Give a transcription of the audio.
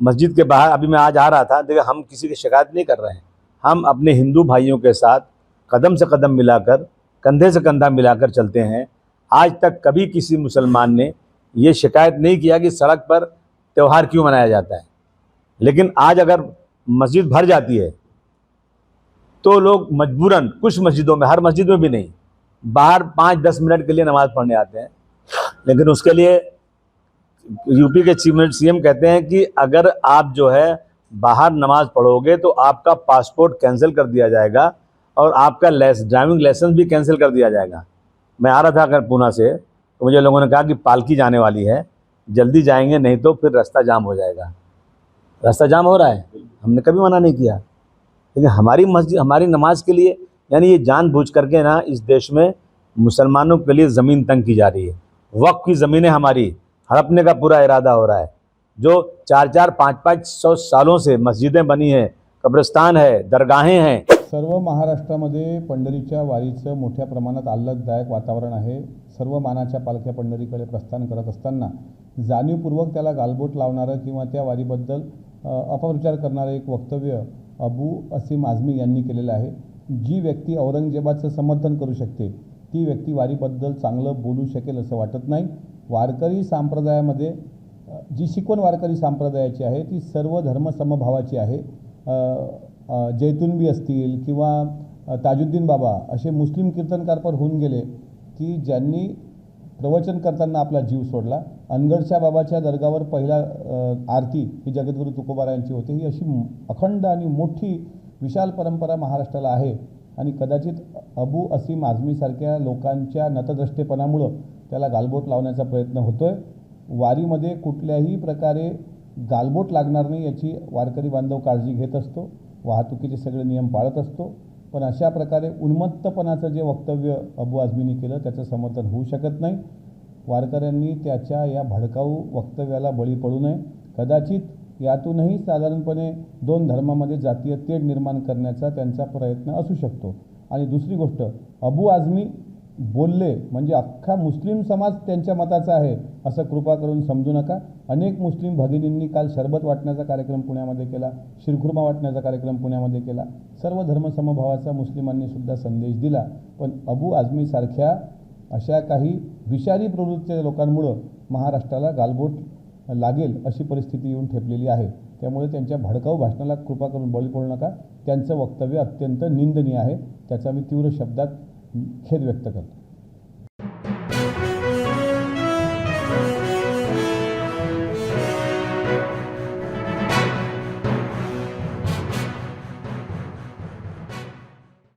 मस्जिद के बाहर, अभी मैं आज आ रहा था देखिए हम किसी की शिकायत नहीं कर रहे हैं। हम अपने हिंदू भाइयों के साथ कदम से कदम मिलाकर, कंधे से कंधा मिलाकर चलते हैं। आज तक कभी किसी मुसलमान ने ये शिकायत नहीं किया कि सड़क पर त्यौहार क्यों मनाया जाता है। लेकिन आज अगर मस्जिद भर जाती है तो लोग मजबूरन, कुछ मस्जिदों में, हर मस्जिद में भी नहीं, बाहर पाँच दस मिनट के लिए नमाज़ पढ़ने आते हैं। लेकिन उसके लिए यूपी के चीफ सीएम कहते हैं कि अगर आप जो है बाहर नमाज़ पढ़ोगे तो आपका पासपोर्ट कैंसिल कर दिया जाएगा और आपका लेस, ड्राइविंग लाइसेंस भी कैंसिल कर दिया जाएगा। मैं आ रहा था अगर पूना से तो मुझे लोगों ने कहा कि पालकी जाने वाली है। जल्दी जाएँगे, नहीं तो फिर रास्ता जाम हो जाएगा। रास्ता जाम हो रहा है? हमने कभी मना नहीं किया। लेकिन हमारी मस्जिद, हमारी नमाज़ के लिए, यानी ये जानबूझ करके ना, इस देश में मुसलमानों के लिए ज़मीन तंग की जा रही है। वक्त की ज़मीनें हमारी हड़पने का पूरा इरादा हो रहा है। जो चार चार पाँच पाँच सौ सालों से मस्जिदें बनी हैं कब्रिस्तान है दरगाहें हैं। सर्व महाराष्ट्रामध्ये पंढरीच्या वारीचं मोठ्या प्रमाणात आल्हाददायक वातावरण आहे. सर्व मानाच्या पालख्या पंढरीकडे प्रस्थान करत असताना जाणीवपूर्वक त्याला गालबोट लावणारं किंवा त्या वारीबद्दल अपप्रचार करणारं एक वक्तव्य अबू असीम आझमी यांनी केलेलं आहे. जी व्यक्ती औरंगजेबाचं समर्थन करू शकते ती व्यक्ती वारीबद्दल चांगलं बोलू शकेल असं वाटत नाही. वारकरी संप्रदायामध्ये जी शिकवण वारकरी संप्रदायाची आहे ती सर्व धर्मसमभावाची आहे. जैतुनबी असतील किंवा ताजुद्दीन बाबा असे मुस्लिम कीर्तनकार पण होऊन गेले की ज्यांनी प्रवचन करताना आपला जीव सोडला. अनगडच्या बाबाच्या दर्गावर पहिला आरती ही जगद्गुरू तुकोबारायांची होती. ही अशी अखंड आणि मोठी विशाल परंपरा महाराष्ट्राला आहे. आणि कदाचित अबू असीम आझमीसारख्या लोकांच्या नतद्रष्टेपणामुळं त्याला गालबोट लावण्याचा प्रयत्न होतो आहे वारीमध्ये कुठल्याही प्रकारे गालबोट लागणार नाही याची वारकरी बांधव काळजी घेत असतो. वाहतुकीचे सगळे नियम पाळत असतो. पण अशा प्रकारे उन्मत्तपणाचं जे वक्तव्य अबू आझमीने केलं त्याचं समर्थन होऊ शकत नाही. वारकऱ्यांनी त्याच्या या भडकाऊ वक्तव्याला बळी पडू नये. कदाचित यातूनही साधारणपणे दोन धर्मामध्ये जातीय तेढ निर्माण करण्याचा त्यांचा प्रयत्न असू शकतो. आणि दुसरी गोष्ट अबू आझमी बोलले म्हणजे अख्खा मुस्लिम समाज त्यांच्या मताचा आहे असं कृपा करून समजू नका. अनेक मुस्लिम भगिनींनी काल शरबत वाटण्याचा कार्यक्रम पुण्यामध्ये केला शिरखुर्मा वाटण्याचा कार्यक्रम पुण्यामध्ये केला. सर्व धर्मसमभावाचा मुस्लिमांनी सुद्धा संदेश दिला. पण अबू आझमीसारख्या अशा काही विषारी प्रवृत्तीच्या लोकांमुळं महाराष्ट्राला गालबोट लागेल अशी परिस्थिती येऊन ठेपलेली आहे. त्यामुळे त्यांच्या भडकाऊ भाषणाला कृपा करून बळी पडू नका. त्यांचं वक्तव्य अत्यंत निंदनीय आहे. त्याचा मी तीव्र शब्दात खेद व्यक्त करतो